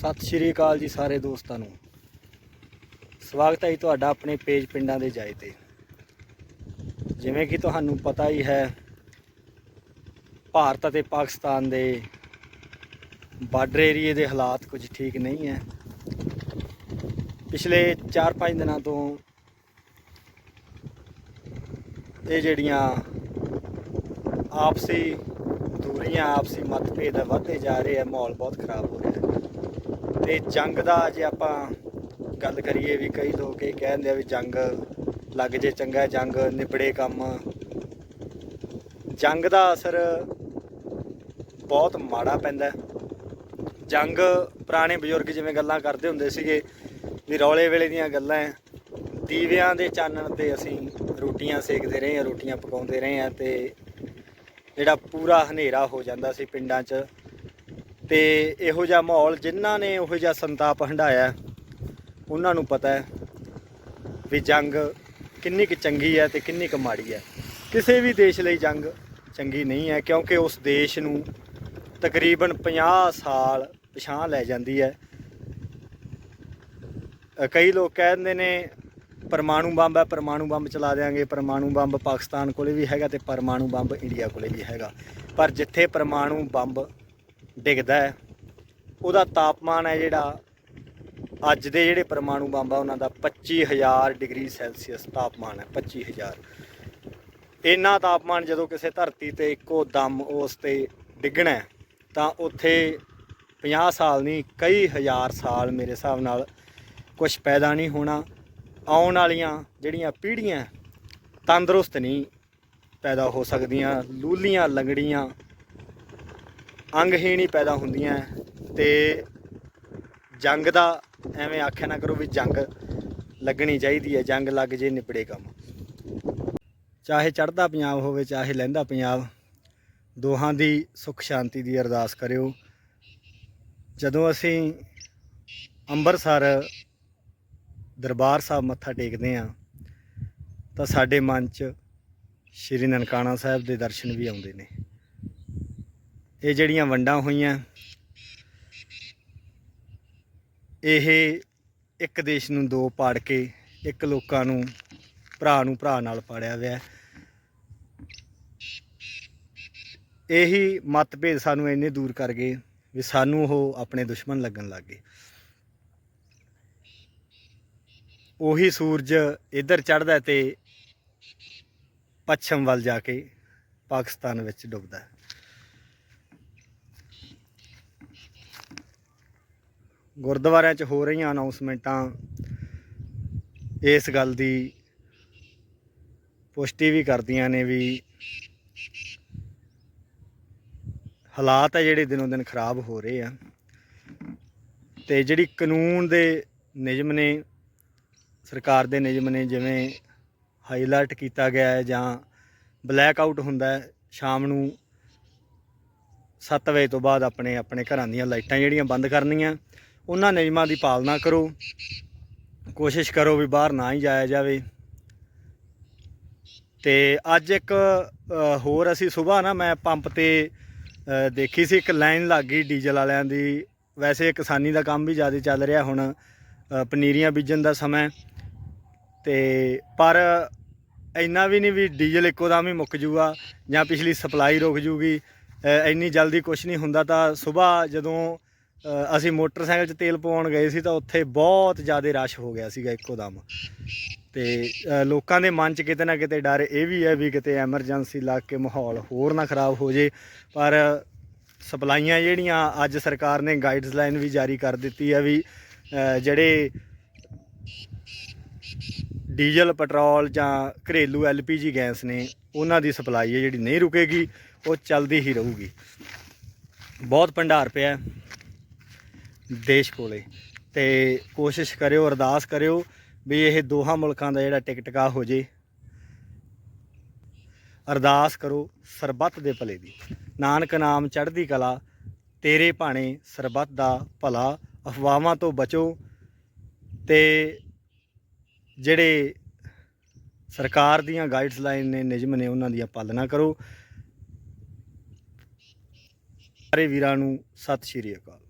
ਸਤਿ ਸ਼੍ਰੀ ਅਕਾਲ ਜੀ ਸਾਰੇ ਦੋਸਤਾਂ ਨੂੰ। ਸਵਾਗਤ ਹੈ ਜੀ ਤੁਹਾਡਾ ਆਪਣੇ ਪੇਜ ਪਿੰਡਾਂ ਦੇ ਜਾਏ ਤੇ। ਜਿਵੇਂ ਕਿ ਤੁਹਾਨੂੰ ਪਤਾ ਹੀ ਹੈ, ਭਾਰਤ ਅਤੇ ਪਾਕਿਸਤਾਨ ਦੇ ਬਾਰਡਰ ਏਰੀਏ ਦੇ ਹਾਲਾਤ ਕੁਝ ਠੀਕ ਨਹੀਂ ਹੈ। ਪਿਛਲੇ 4-5 ਦਿਨਾਂ ਤੋਂ ਇਹ ਜਿਹੜੀਆਂ ਆਪਸੀ ਦੂਰੀਆਂ ਆਪਸੀ ਮਤਭੇਦ ਵਧਦੇ ਜਾ ਰਹੇ ਆ, ਮਾਹੌਲ ਬਹੁਤ ਖਰਾਬ ਹੋ ਰਿਹਾ ਹੈ। ਤੇ ਜੰਗ ਦਾ ਜੇ ਆਪਾਂ ਗੱਲ ਕਰੀਏ ਵੀ ਕਈ ਲੋਕ ਇਹ ਕਹਿੰਦੇ ਆ ਵੀ ਜੰਗ ਲੱਗ ਜੇ, ਚੰਗਾ ਜੰਗ, ਨਿਬੜੇ ਕੰਮ। ਜੰਗ ਦਾ ਅਸਰ ਬਹੁਤ ਮਾੜਾ ਪੈਂਦਾ ਜੰਗ ਪੁਰਾਣੇ ਬਜ਼ੁਰਗ ਜਿਵੇਂ ਗੱਲਾਂ ਕਰਦੇ ਹੁੰਦੇ ਸੀਗੇ ਵੀ ਰੌਲੇ ਵੇਲੇ ਦੀਆਂ ਗੱਲਾਂ ਹੈ। ਦੀਵਿਆਂ ਦੇ ਚਾਨਣ ਤੇ ਅਸੀਂ ਰੋਟੀਆਂ ਸੇਕਦੇ ਰਹੇ ਹਾਂ ਰੋਟੀਆਂ ਪਕਾਉਂਦੇ ਰਹੇ ਹਾਂ ਤੇ ਜਿਹੜਾ ਪੂਰਾ ਹਨੇਰਾ ਹੋ ਜਾਂਦਾ ਸੀ ਪਿੰਡਾਂ 'ਚ। ਤੇ ਇਹੋ ਜਿਹਾ ਮਾਹੌਲ ਜਿਨ੍ਹਾਂ ਨੇ ਉਹੋ ਜਿਹਾ ਸੰਤਾਪ ਹੰਢਾਇਆ, ਉਹਨਾਂ ਨੂੰ ਪਤਾ ਹੈ ਵੀ ਜੰਗ ਕਿੰਨੀ ਕੁ ਚੰਗੀ ਹੈ ਤੇ ਕਿੰਨੀ ਕੁ ਮਾੜੀ ਹੈ। ਕਿਸੇ ਵੀ ਦੇਸ਼ ਲਈ ਜੰਗ ਚੰਗੀ ਨਹੀਂ ਹੈ, ਕਿਉਂਕਿ ਉਸ ਦੇਸ਼ ਨੂੰ ਤਕਰੀਬਨ 50 ਸਾਲ ਪਿਛਾਂ ਲੈ ਜਾਂਦੀ ਹੈ। ਕਈ ਲੋਕ ਕਹਿੰਦੇ ਨੇ ਪਰਮਾਣੂ ਬੰਬ ਹੈ, ਪਰਮਾਣੂ ਬੰਬ ਚਲਾ ਦੇਾਂਗੇ ਪਰਮਾਣੂ ਬੰਬ ਪਾਕਿਸਤਾਨ ਕੋਲੇ ਵੀ ਹੈਗਾ ਤੇ ਪਰਮਾਣੂ ਬੰਬ ਇੰਡੀਆ ਕੋਲੇ ਵੀ ਹੈਗਾ। ਪਰ ਜਿੱਥੇ ਪਰਮਾਣੂ ਬੰਬ ਡਿੱਗਦਾ ਹੈ, ਉਹਦਾ ਤਾਪਮਾਨ ਹੈ ਜਿਹੜਾ ਅੱਜ ਦੇ ਜਿਹੜੇ ਪਰਮਾਣੂ ਬੰਬ ਆ, ਉਹਨਾਂ ਦਾ 25000 ਡਿਗਰੀ ਸੈਲਸੀਅਸ ਤਾਪਮਾਨ ਹੈ 25000 ਇੰਨਾ ਤਾਪਮਾਨ ਜਦੋਂ ਕਿਸੇ ਧਰਤੀ ਤੇ ਇੱਕੋ ਦਮ ਉਸ ਤੇ ਡਿੱਗਣਾ ਤਾਂ ਉੱਥੇ 50 ਸਾਲ ਨਹੀਂ, ਕਈ ਹਜ਼ਾਰ ਸਾਲ ਮੇਰੇ ਹਿਸਾਬ ਨਾਲ ਕੁਝ ਪੈਦਾ ਨਹੀਂ ਹੋਣਾ। ਆਉਣ ਵਾਲੀਆਂ ਜਿਹੜੀਆਂ ਪੀੜ੍ਹੀਆਂ ਤੰਦਰੁਸਤ ਨਹੀਂ ਪੈਦਾ ਹੋ ਸਕਦੀਆਂ, ਲੂਲੀਆਂ ਲੰਗੜੀਆਂ ਅੰਗਹੀਣ ਹੀ ਪੈਦਾ ਹੁੰਦੀਆਂ ਤੇ ਜੰਗ ਦਾ ਐਵੇਂ ਆਖਿਆ ਨਾ ਕਰੋ ਵੀ ਜੰਗ ਲੱਗਣੀ ਚਾਹੀਦੀ ਹੈ ਜੰਗ ਲੱਗ ਜੇ ਨਿਬੜੇ ਕੰਮ। ਚਾਹੇ ਚੜ੍ਹਦਾ ਪੰਜਾਬ ਹੋਵੇ, ਚਾਹੇ ਲਹਿੰਦਾ ਪੰਜਾਬ, ਦੋਹਾਂ ਦੀ ਸੁੱਖ ਸ਼ਾਂਤੀ ਦੀ ਅਰਦਾਸ ਕਰਿਓ। ਜਦੋਂ ਅਸੀਂ ਅੰਮ੍ਰਿਤਸਰ ਦਰਬਾਰ ਸਾਹਿਬ ਮੱਥਾ ਟੇਕਦੇ ਹਾਂ, ਤਾਂ ਸਾਡੇ ਮਨ 'ਚ ਸ਼੍ਰੀ ਨਨਕਾਣਾ ਸਾਹਿਬ ਦੇ ਦਰਸ਼ਨ ਵੀ ਆਉਂਦੇ ਨੇ। ਇਹ ਜਿਹੜੀਆਂ ਵੰਡਾਂ ਹੋਈਆਂ, ਇਹ ਇੱਕ ਦੇਸ਼ ਨੂੰ ਦੋ ਪਾੜ ਕੇ, ਇੱਕ ਲੋਕਾਂ ਨੂੰ, ਭਰਾ ਨੂੰ ਭਰਾ ਨਾਲ ਪਾੜਿਆ ਹੋਇਆ। ਇਹੀ ਮਤਭੇਦ ਸਾਨੂੰ ਇੰਨੇ ਦੂਰ ਕਰ ਗਏ ਵੀ ਸਾਨੂੰ ਉਹ ਆਪਣੇ ਦੁਸ਼ਮਣ ਲੱਗਣ ਲੱਗ ਗਏ। ਉਹੀ ਸੂਰਜ ਇੱਧਰ ਚੜ੍ਹਦਾ ਹੈ ਤੇ ਪੱਛਮ ਵੱਲ ਜਾ ਕੇ ਪਾਕਿਸਤਾਨ ਵਿੱਚ ਡੁੱਬਦਾ ਗੁਰਦੁਆਰਿਆਂ 'ਚ ਹੋ ਰਹੀਆਂ ਅਨਾਉਂਸਮੈਂਟਾਂ ਇਸ ਗੱਲ ਦੀ ਪੁਸ਼ਟੀ ਵੀ ਕਰਦੀਆਂ ਨੇ ਵੀ ਹਾਲਾਤ ਹੈ ਜਿਹੜੇ ਦਿਨੋਂ ਦਿਨ ਖਰਾਬ ਹੋ ਰਹੇ ਆ। ਤੇ ਜਿਹੜੀ ਕਾਨੂੰਨ ਦੇ ਨਿਯਮ ਨੇ ਸਰਕਾਰ ਦੇ ਨਿਯਮ ਨੇ ਜਿਵੇਂ ਹਾਈਲਾਈਟ ਕੀਤਾ ਗਿਆ ਹੈ ਜਾਂ ਬਲੈਕ ਆਊਟ ਹੁੰਦਾ ਹੈ, ਸ਼ਾਮ ਨੂੰ 7 ਵਜੇ ਤੋਂ ਬਾਅਦ ਆਪਣੇ ਆਪਣੇ ਘਰਾਂ ਦੀਆਂ ਲਾਈਟਾਂ ਜਿਹੜੀਆਂ ਬੰਦ ਕਰਨੀਆਂ, ਉਹਨਾਂ ਨਿਯਮਾਂ ਦੀ ਪਾਲਣਾ ਕਰੋ। ਕੋਸ਼ਿਸ਼ ਕਰੋ ਵੀ ਬਾਹਰ ਨਾ ਹੀ ਜਾਇਆ ਜਾਵੇ। ਤੇ ਅੱਜ ਇੱਕ ਹੋਰ ਅਸੀਂ ਸਵੇਰ ਨਾ ਮੈਂ ਪੰਪ ਤੇ ਦੇਖੀ ਸੀ, ਇੱਕ ਲਾਈਨ ਲੱਗ ਗਈ ਡੀਜ਼ਲ ਵਾਲਿਆਂ ਦੀ। ਵੈਸੇ ਕਿਸਾਨੀ ਦਾ ਕੰਮ ਵੀ ਜ਼ਿਆਦਾ ਚੱਲ ਰਿਹਾ ਹੁਣ ਪਨੀਰੀਆਂ ਬੀਜਣ ਦਾ ਸਮਾਂ ਤੇ ਪਰ ਇੰਨਾ ਵੀ ਨਹੀਂ ਵੀ ਡੀਜ਼ਲ ਇੱਕੋ ਦਮ ਹੀ ਮੁੱਕ ਜੂਗਾ ਜਾਂ ਪਿਛਲੀ ਸਪਲਾਈ ਰੁਕ ਜੂਗੀ ਇੰਨੀ ਜਲਦੀ ਕੁਝ ਨਹੀਂ ਹੁੰਦਾ ਤਾਂ ਸਵੇਰ ਜਦੋਂ ਅਸੀਂ ਮੋਟਰਸਾਈਕਲ 'ਚ ਤੇਲ ਪਵਾਉਣ ਗਏ ਸੀ ਤਾਂ ਉੱਥੇ ਬਹੁਤ ਜ਼ਿਆਦਾ ਰਸ਼ ਹੋ ਗਿਆ ਸੀਗਾ ਇੱਕੋ ਦਮ। ਤੇ ਲੋਕਾਂ ਦੇ ਮਨ 'ਚ ਕਿਤੇ ਨਾ ਕਿਤੇ ਡਰ ਇਹ ਵੀ ਹੈ ਵੀ ਕਿਤੇ ਐਮਰਜੈਂਸੀ ਲੱਗ ਕੇ ਮਾਹੌਲ ਹੋਰ ਨਾ ਖਰਾਬ ਹੋ ਜੇ। ਪਰ ਸਪਲਾਈਆਂ ਜਿਹੜੀਆਂ ਅੱਜ ਸਰਕਾਰ ਨੇ ਗਾਈਡਲਾਈਨ ਵੀ ਜਾਰੀ ਕਰ ਦਿੱਤੀ ਹੈ ਵੀ ਜਿਹੜੇ ਡੀਜ਼ਲ, ਪੈਟਰੋਲ ਜਾਂ ਘਰੇਲੂ ਐਲਪੀਜੀ ਗੈਸ ਨੇ ਉਹਨਾਂ ਦੀ ਸਪਲਾਈ ਹੈ ਜਿਹੜੀ ਨਹੀਂ ਰੁਕੇਗੀ, ਉਹ ਚੱਲਦੀ ਹੀ ਰਹੂਗੀ। ਬਹੁਤ ਭੰਡਾਰ ਪਿਆ ਦੇਸ਼ ਕੋਲੇ ਤੇ ਕੋਸ਼ਿਸ਼ ਕਰਿਓ, ਅਰਦਾਸ ਕਰਿਓ ਵੀ ਇਹ ਦੋਹਾਂ ਮੁਲਕਾਂ ਦਾ ਜਿਹੜਾ ਟਿਕ ਟਿਕਟਕਾ ਹੋ ਜੇ। ਅਰਦਾਸ ਕਰੋ ਸਰਬੱਤ ਦੇ ਭਲੇ ਦੀ। ਨਾਨਕ ਨਾਮ ਚੜ੍ਹਦੀ ਕਲਾ, ਤੇਰੇ ਭਾਣੇ ਸਰਬੱਤ ਦਾ ਭਲਾ, ਅਫਵਾਹਾਂ ਤੋਂ ਬਚੋ ਤੇ ਜਿਹੜੇ ਸਰਕਾਰ ਦੀਆਂ ਗਾਈਡਲਾਈਨ ਨੇ, ਨਿਯਮ ਨੇ, ਉਹਨਾਂ ਦੀਆਂ ਪਾਲਣਾ ਕਰੋ। ਸਾਰੇ ਵੀਰਾਂ ਨੂੰ ਸਤਿ ਸ਼੍ਰੀ ਅਕਾਲ।